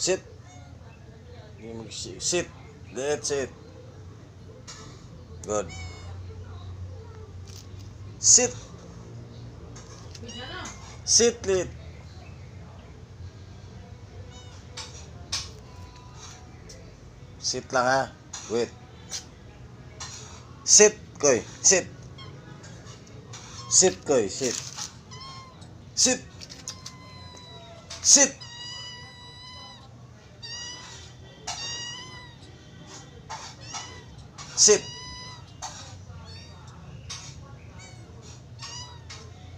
Sit. Sit. That's it. Good. Sit. Sit lit. Sit lang ha. Wait. Sit, koy. Sit. Sit, koy. Sit. Sit. Sit. Sit.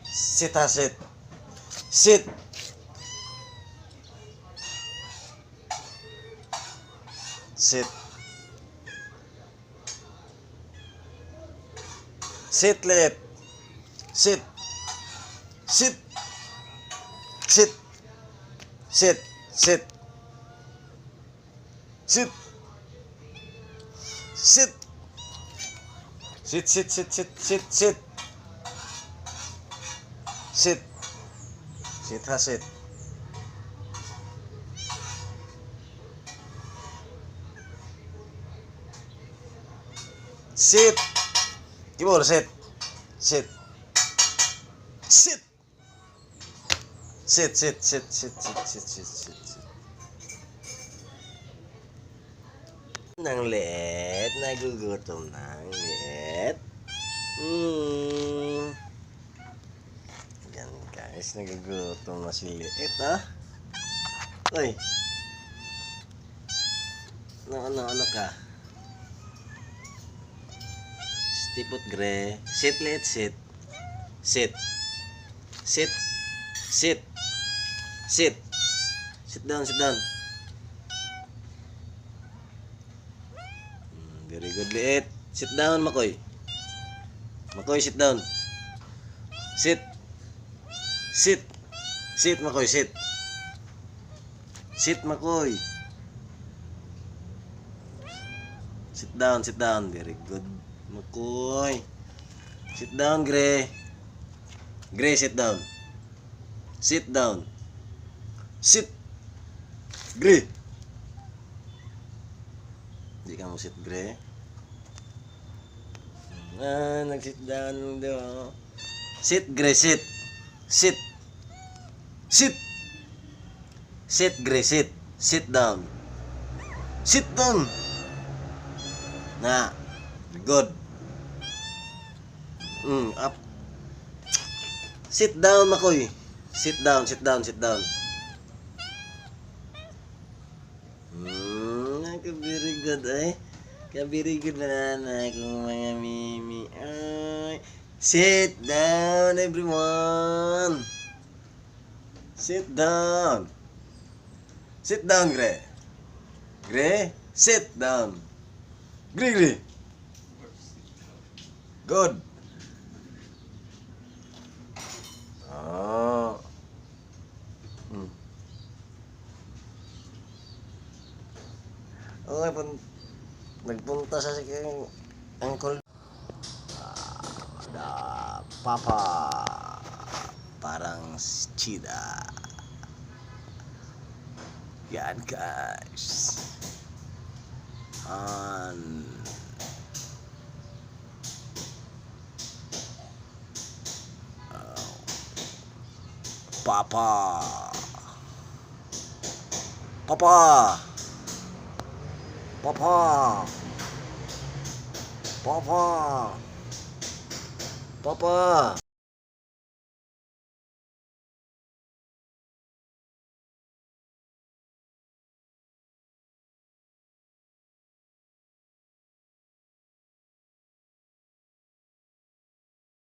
Sit ha, sit. Sit. Sit. Sit, lit. Sit. Sit. Sit. Sit. Sit. Sit. Sit. Sit, sit, sit, sit, sit, sit. Sit. Sit ha, sit. Sit. Gimana sit? Sit. Sit. Sit, sit, sit, sit, sit, sit, sit, sit, Nang liit, nagugutom ng liit. Hmm. Yan guys, nagugutom na si liit ah. Uy. Ano, ano, ano ka? Stipot gre. Sit, liit, sit. Sit. Sit. Sit. Sit. Sit down, sit down. Very good, liit. Sit down, Makoy. Makoy, sit down. Sit. Sit. Sit, Makoy, sit. Sit, Makoy. Sit down, sit down. Very good, Makoy. Sit down, Gre. Gre, sit down. Sit down. Sit. Gre. Hindi ka mo sit, Gre. Ah, nag-sit down lang daw. Sit, Gre, sit. Sit. Sit. Sit, Gre, sit. Sit down. Sit down. Na. Good. Mm, up. Sit down, Makoy. Sit down, sit down, sit down. Hmm, ka very good ay. Ka very good na na akong mga mimi. Ay. Sit down, everyone. Sit down. Sit down, Gre. Gre, sit down. Gre, Gre. Good. Oo, pun nagpunta sa aking uncle. Na papa. Parang chida. Yan guys. On oh. Ah, papa. Papa. 爸爸，爸爸，爸爸。